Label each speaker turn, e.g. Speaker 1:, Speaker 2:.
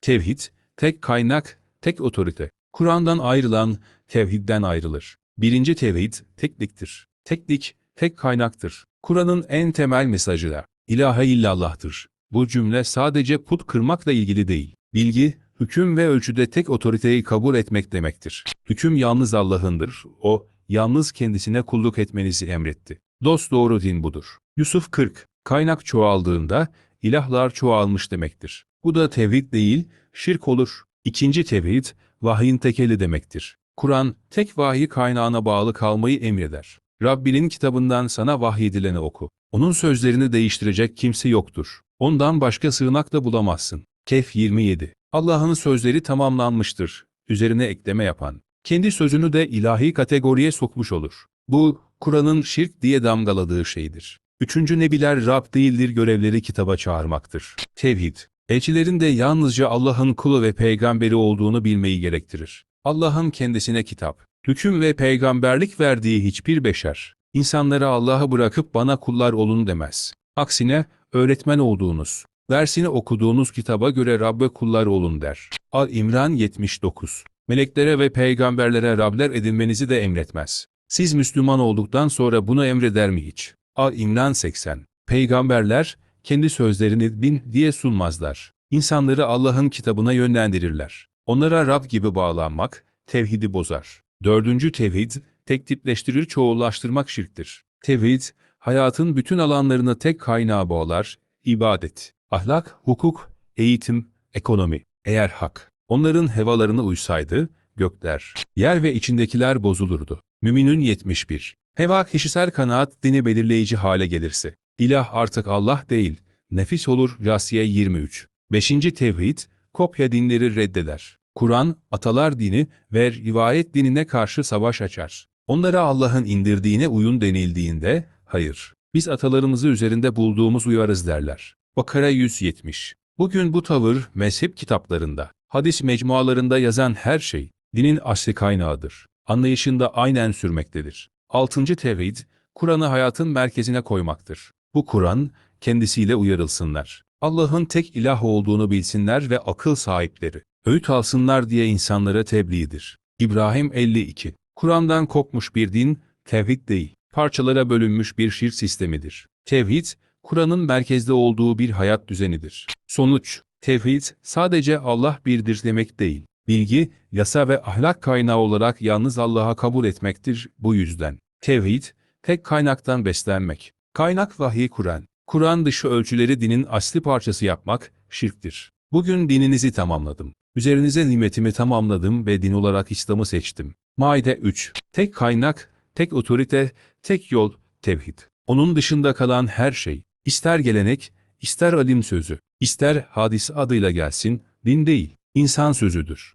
Speaker 1: Tevhid, tek kaynak, tek otorite. Kur'an'dan ayrılan, tevhidden ayrılır. Birinci tevhid, tekliktir. Teklik, tek kaynaktır. Kur'an'ın en temel mesajı da, ilahe illallah'tır. Bu cümle sadece put kırmakla ilgili değil. Bilgi, hüküm ve ölçüde tek otoriteyi kabul etmek demektir. Hüküm yalnız Allah'ındır. O, yalnız kendisine kulluk etmenizi emretti. Dost doğru din budur. Yusuf 40. Kaynak çoğaldığında, ilahlar çoğalmış demektir. Bu da tevhid değil, şirk olur. İkinci tevhid, vahyin tekeli demektir. Kur'an, tek vahiy kaynağına bağlı kalmayı emreder. Rabbinin kitabından sana vahyedileni oku. Onun sözlerini değiştirecek kimse yoktur. Ondan başka sığınak da bulamazsın. Kehf 27. Allah'ın sözleri tamamlanmıştır. Üzerine ekleme yapan. Kendi sözünü de ilahi kategoriye sokmuş olur. Bu, Kur'an'ın şirk diye damgaladığı şeydir. Üçüncü nebiler Rab değildir görevleri kitaba çağırmaktır. Tevhid. Elçilerin de yalnızca Allah'ın kulu ve peygamberi olduğunu bilmeyi gerektirir. Allah'ın kendisine kitap, hüküm ve peygamberlik verdiği hiçbir beşer, insanlara Allah'a bırakıp bana kullar olun demez. Aksine, öğretmen olduğunuz, dersini okuduğunuz kitaba göre Rabbe kullar olun der. Al-İmran 79 Meleklere ve peygamberlere Rabler edinmenizi de emretmez. Siz Müslüman olduktan sonra bunu emreder mi hiç? Al-İmran 80 Peygamberler, kendi sözlerini din diye sunmazlar. İnsanları Allah'ın kitabına yönlendirirler. Onlara Rab gibi bağlanmak, tevhidi bozar. Dördüncü tevhid, tek tipleştirir çoğullaştırmak şirktir. Tevhid, hayatın bütün alanlarını tek kaynağa bağlar, ibadet, ahlak, hukuk, eğitim, ekonomi. Eğer hak, onların hevalarına uysaydı, gökler, yer ve içindekiler bozulurdu. Müminün 71. Heva kişisel kanaat dini belirleyici hale gelirse, ilah artık Allah değil, nefis olur Rasiye 23. 5. Tevhid, kopya dinleri reddeder. Kur'an, atalar dini ve rivayet dinine karşı savaş açar. Onlara Allah'ın indirdiğine uyun denildiğinde, hayır, biz atalarımızı üzerinde bulduğumuz uyarız derler. Bakara 170. Bugün bu tavır mezhep kitaplarında, hadis mecmualarında yazan her şey, dinin asli kaynağıdır. Anlayışında aynen sürmektedir. Altıncı tevhid, Kur'an'ı hayatın merkezine koymaktır. Bu Kur'an, kendisiyle uyarılsınlar. Allah'ın tek ilah olduğunu bilsinler ve akıl sahipleri. Öğüt alsınlar diye insanlara tebliğdir. İbrahim 52. Kur'an'dan kopmuş bir din, tevhid değil, parçalara bölünmüş bir şirk sistemidir. Tevhid, Kur'an'ın merkezde olduğu bir hayat düzenidir. Sonuç, tevhid sadece Allah birdir demek değil. Bilgi, yasa ve ahlak kaynağı olarak yalnız Allah'a kabul etmektir bu yüzden. Tevhid, tek kaynaktan beslenmek. Kaynak vahiy Kur'an. Kur'an dışı ölçüleri dinin asli parçası yapmak, şirktir. Bugün dininizi tamamladım. Üzerinize nimetimi tamamladım ve din olarak İslam'ı seçtim. Maide 3. Tek kaynak, tek otorite, tek yol, tevhid. Onun dışında kalan her şey, ister gelenek, ister alim sözü, ister hadis adıyla gelsin, din değil, insan sözüdür.